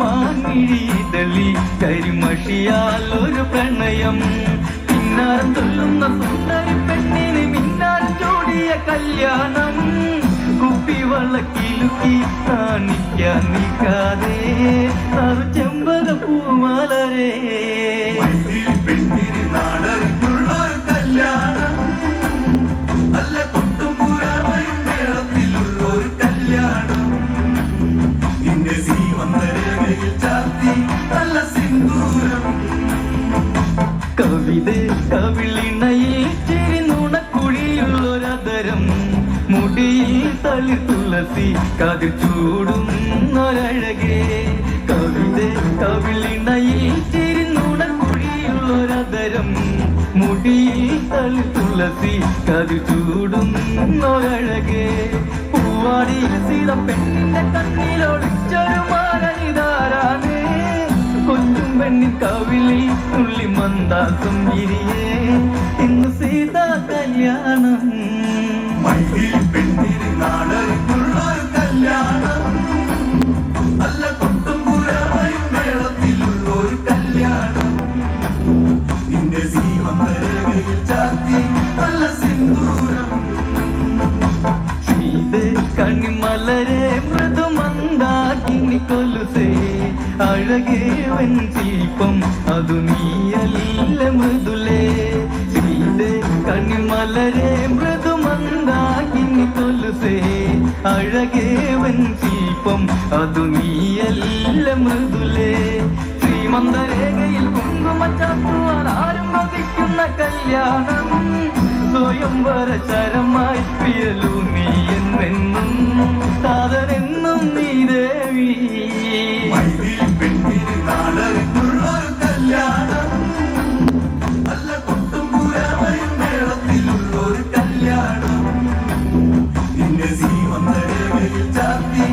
മാങ്ങിഴിതളി കരിമഷിയാൽ ഒരു പ്രണയം. പിന്നാർ തൊല്ലുന്ന സുന്ദരി പെണ്ണിന് മിന്നാരം ചൂടിയ കല്യാണം. കുപ്പിവളക്കിലുക്കി കാണിക്കാൻ നിൽക്കാതെ ചെമ്പക പൂമാലരേ. നുണക്കുഴിയുള്ളൊരതരം മുടിയിൽ തളി തുളസി ചൂടുന്നൊരഴകേ. കവിത മുടിയിൽ തളി തുളസി ചൂടുന്നൊരഴകേ. പൂവാടിയിൽ സീത പെണ്ണിന്റെ കണ്ണിലൊളിച്ചൊരു കൊഞ്ചും കവിളിൽ കവിളി തുള്ളി മന്ദാസം വിരിയേ ഇന്ന് സീതാ കല്യാണം. പെണ്ണിന് നാടകമുള്ളൊരു കല്യാണം. കൊട്ടുപുരാമയും മേളത്തിലുള്ളൊരു കല്യാണം. നിന്റെ സീമന്തരകയിൽ ചാർത്തി നല്ല സിന്ദൂരം. കൊലുസേ അഴകേ വൻ ശില്പം അതു നീയല്ല മൃദുലേ. ഇത് കണിമലരെ മൃദുമന്ദാകിനി കൊലുസേ അഴകേ വൻ ശില്പം അതു നീയല്ല മൃദുലേ. ശ്രീമന്തരേഖയിൽ കുങ്കുമ ചാത്തുവാൻ ആരും വധിക്കുന്ന കല്യാണം സ്വയംവര ചരമായി വിരലു നീ എന്നെന്നും മേളത്തിലുള്ളൊരു